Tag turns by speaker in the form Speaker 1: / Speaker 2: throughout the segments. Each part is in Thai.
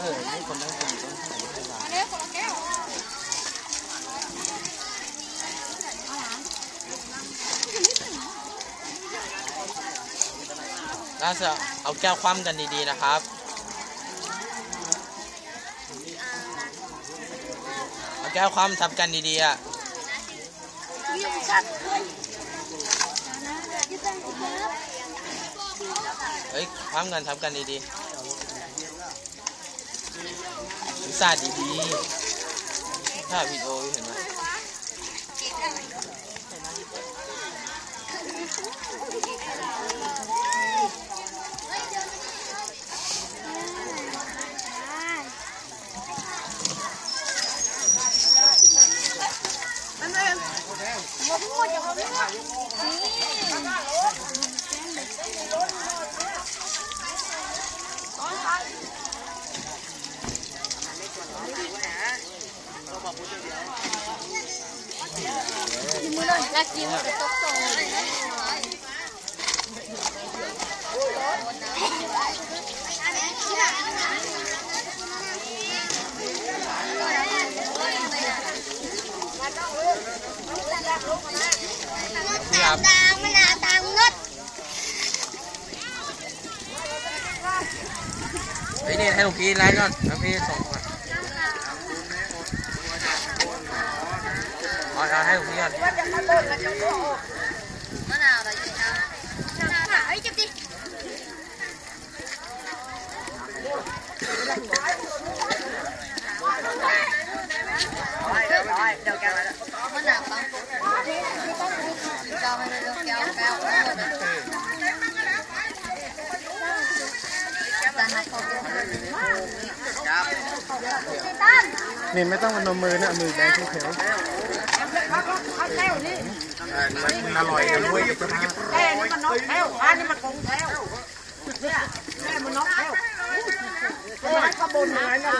Speaker 1: เออนี่คนนั้นคนต้องถ่ายรูปให้เราน่าจะเอาแก้วคว่ำกันดีๆนะครับเอาแก้วคว่ำทับกันดีๆอะเฮ้ยคว่ำกันทับกันดีๆ อุตส่าดีๆถ้าวิดีโออยู่เห็นไหม
Speaker 2: แล้วกินมันจะตกโตเลยนะ
Speaker 1: นี่ครับ
Speaker 2: ตางมะนาวตางนด
Speaker 1: เฮ้ยนี่ให้ลูกพี่ไลฟ์ก่อนแล้วพี่ส่งมาเอาเอา ให้ลูกพี่อน
Speaker 2: มะนาวอะไรอยู่นะมะนาวไอ้จับดิมะนาวปังเจ้าให้เลยแก้วแก้วหมดเลยตาหนักเขาเป็น
Speaker 3: นี่ไม่ต้องพนมมื เอามือแบงเฉยๆมันอร่อยกันด้วยจะมา
Speaker 4: แค่นี้มันนกแถวอันนี้มันกงแถวเนี่ยแม่มันนกแถวโอ้ยขบวนไหนนะ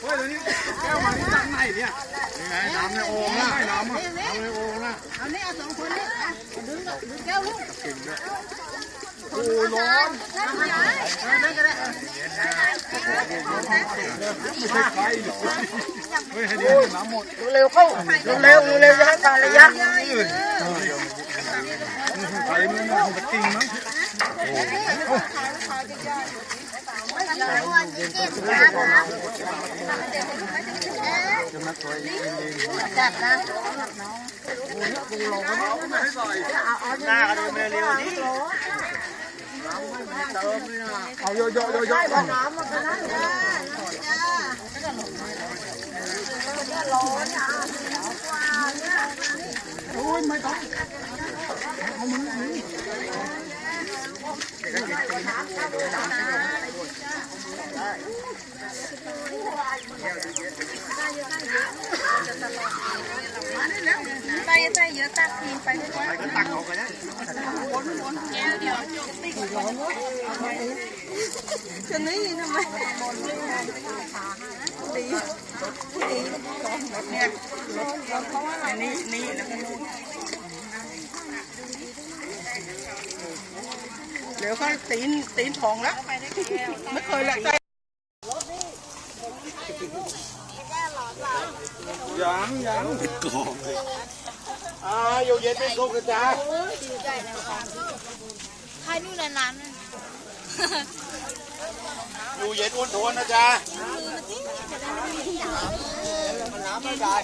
Speaker 3: เฮ้ยเดี๋ยวนี้แก้วมาที่ตั้งไหนเนี่ยนี่ไงน้ำในโอ่งนะน้ำอะน้ำในโอ่งนะ
Speaker 4: อันนี้เอาสองคนนี้อ่ดึงดึงแก้วลูก โอ้ร้อนนั่นก็ได้
Speaker 3: เฮ้ยให้ดีน้ำหมด
Speaker 4: เร็วเข้าเร็วเร็วจะให้การระยะ
Speaker 3: ไฟมันมันจะกิ่งมั้ง
Speaker 2: จัดนะ
Speaker 3: หน้ากันเลยเร็วนี่ เอาโยโยโยโย่โอ้ยไม่ต้อง
Speaker 2: ไปไปเยอะตักทีไปด้วย
Speaker 3: ไปก็ตักออกไปได้
Speaker 2: จะนี่ทำไม
Speaker 4: นี่นี่แล้วก็นู่นเดี๋ยวเขาตีนตีนทองแล้ว ไม่เคยละใจ
Speaker 3: ยังยังติดกองเลยอ่าโยเย็นเป็นโกกระจา
Speaker 2: ใครนู่นนาน
Speaker 3: อยู่เย็นอ้วนทวนนะจ๊ะมันน้ำไม่ได้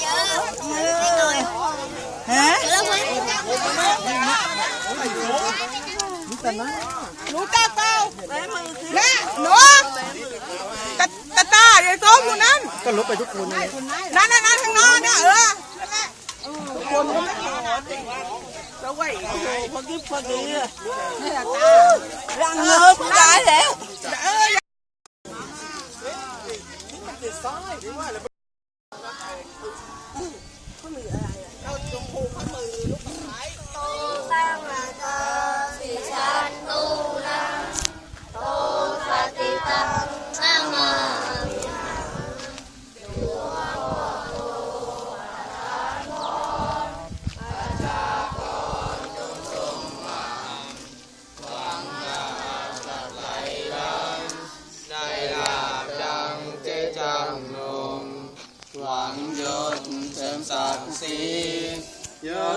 Speaker 2: เจอเลยฮะเจอแล้วไหม
Speaker 4: หนูตาเต้าแม่หนูตาตาตาเดี๋ยวส้มอยู่นั่น
Speaker 3: ก็ ลบไปทุกคนเลย
Speaker 4: นั่นนั่นนั่นข้างนอกเนี่ยเออคนก็ไม่พอแล้วไว้โอ้โหพอดีพอดีนี่ตารังเงิกตายแล้วเออ